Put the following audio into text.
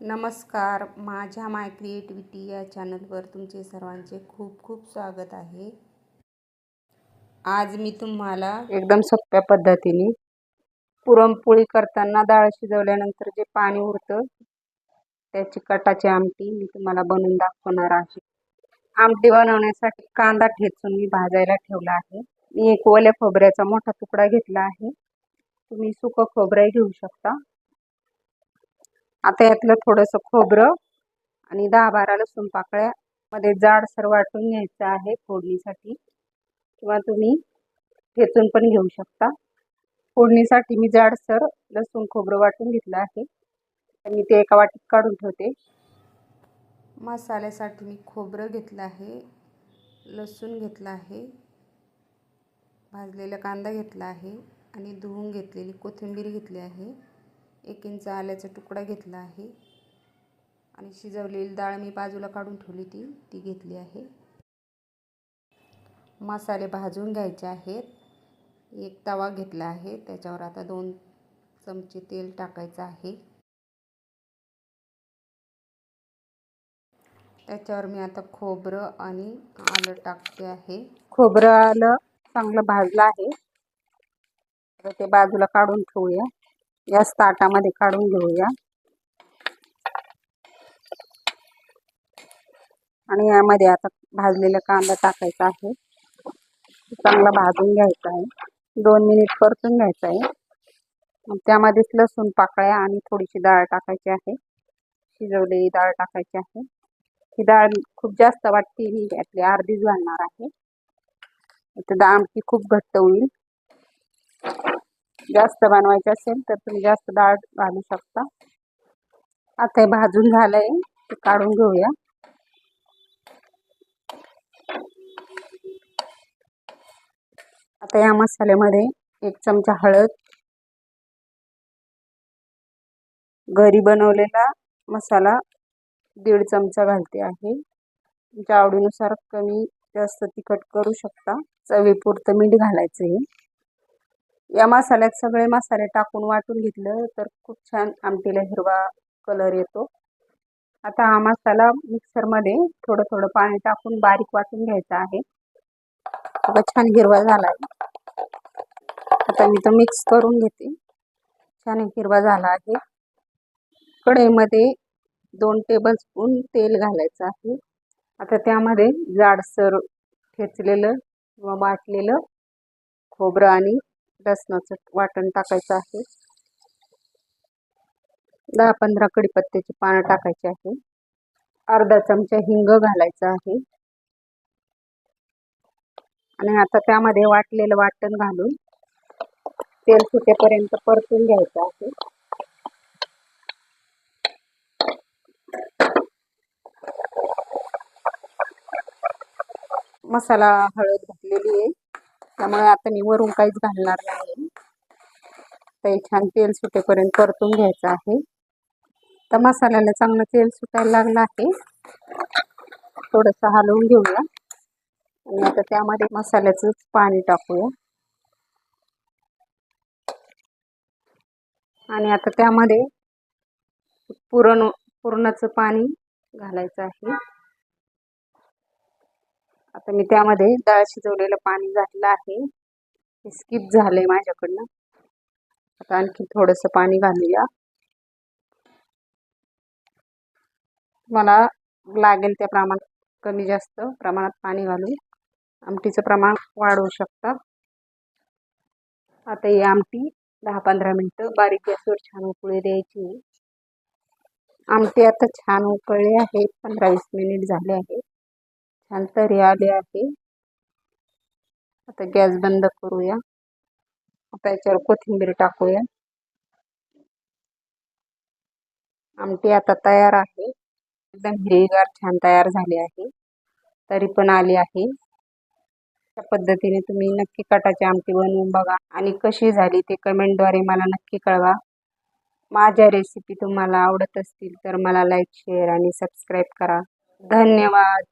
नमस्कार माझ्या माय क्रिएटिव्हिटी या चॅनलवर तुमचे सर्वांचे खूप खूप स्वागत आहे. आज मी तुम्हाला एकदम सोप्या पद्धतीने पुरणपोळी करताना डाळ शिजवल्यानंतर जे पाणी उरतं त्याची कटाची आमटी मी तुम्हाला बनवून दाखवणार आहे. आमटी बनवण्यासाठी कांदा ठेचून मी भाजायला ठेवला आहे. मी एक ओल्या खोबऱ्याचा मोठा तुकडा घेतला आहे. तुम्ही सुकं खोबरंही घेऊ शकता. आता यातलं थोडंसं खोबरं आणि दहा बारा लसूण पाकळ्या मध्ये जाडसर वाटून घ्यायचं आहे फोडणीसाठी. किंवा तुम्ही ठेचून पण घेऊ शकता. फोडणीसाठी मी जाडसर लसूण खोबरं वाटून घेतलं आहे. मी ते एका वाटीत काढून ठेवते. मसाल्यासाठी मी खोबरं घेतलं आहे. लसूण घेतलं आहे. भाजलेला कांदा घेतला आहे. आणि धुवून घेतलेली कोथिंबीर घेतली आहे. एक इंच आल्याचा तुकडा घेतला आहे. आणि शिजवलेली डाळ मी बाजूला काढून ठेवली ती ती घेतली आहे. मसाले भाजून घ्यायचे आहेत. एक तवा घेतला आहे. त्याच्यावर आता दोन चमचे तेल टाकायचं आहे. त्याच्यावर मी आता खोबरं आणि आलं टाकते आहे. खोबरं आलं चांगलं भाजलं आहे. तर ते बाजूला काढून ठेवूया. या ताटामध्ये काढून घेऊया. आणि यामध्ये आता भाजलेला कांदा टाकायचा आहे. चांगला भाजून घ्यायचा आहे. दोन मिनिट परतून घ्यायचा आहे. त्यामध्येच लसूण पाकळ्या आणि थोडीशी डाळ टाकायची आहे. शिजवलेली डाळ टाकायची आहे. ही डाळ खूप जास्त वाटते ही आपली अर्धीच घालणार आहे. तर डाळ आमची खूप घट्ट होईल. जास्त बनवायचे असेल तर तुम्ही जास्त डाळ घालू शकता. आता हे भाजून झालंय ते काढून घेऊया. आता या मसाल्यामध्ये एक चमचा हळद घरी बनवलेला मसाला दीड चमचा घालते आहे. तुमच्या आवडीनुसार कमी जास्त तिखट करू शकता. चवीपुरतं मीठ घालायचं आहे या मसाल्यात सगळे मसाले टाकून वाटून घेतलं तर खूप छान आमटीला हिरवा कलर येतो. आता हा मसाला मिक्सरमध्ये थोडं थोडं पाणी टाकून बारीक वाटून घ्यायचा आहे. आता छान हिरवा झाला आहे आता मी तो मिक्स करून घेते. छान हिरवा झाला आहे. कढईमध्ये दोन टेबलस्पून तेल घालायचं आहे. आता त्यामध्ये जाडसर ठेचलेलं किंवा वाटलेलं खोबरं आणि लसणाचं वाटण टाकायचं आहे. दहा पंधरा कडीपत्त्याची पानं टाकायची आहे. अर्धा चमचा हिंग घालायचा आहे. आणि आता त्यामध्ये वाटलेलं वाटण घालून तेल सुटेपर्यंत परतून घ्यायचं आहे. मसाला हळद घातलेली आहे. त्यामुळे आता मी वरून काहीच घालणार नाही. ते छान तेल सुटेपर्यंत परतून घ्यायचं आहे. तर मसाल्याला चांगलं तेल सुटायला लागलं आहे. थोडंसं हलवून घेऊया. आणि आता त्यामध्ये मसाल्याचंच पाणी टाकूया. आणि आता त्यामध्ये पुरण पुरणाचं पाणी घालायचं आहे. आता मी त्यामध्ये डाळ शिजवलेलं पाणी घातलं आहे. हे स्किप आहे माझ्याकडनं. आता आणखी थोडंसं पाणी घालूया. मला लागेल त्या प्रमाणात कमी जास्त प्रमाणात पाणी घालून. आमटीचं प्रमाण वाढवू शकता. आता ही आमटी दहा पंधरा मिनटं बारीक गॅसवर छान उकळी द्यायची. आमटी आता छान उकळली आहे. पंधरा वीस मिनिट झाले आहे छान तरी आले आहे. आता गॅस बंद करूया. आता याच्यावर कोथिंबीर टाकूया. आमटी आता तयार आहे. एकदम हिरवीगार छान तयार झाली आहे. तरी पण आली आहे. त्या पद्धतीने तुम्ही नक्की कटाची आमटी बनवून बघा. आणि कशी झाली ते कमेंटद्वारे मला नक्की कळवा. माझ्या रेसिपी तुम्हाला आवडत असतील तर मला लाईक शेअर आणि सबस्क्राईब करा. धन्यवाद.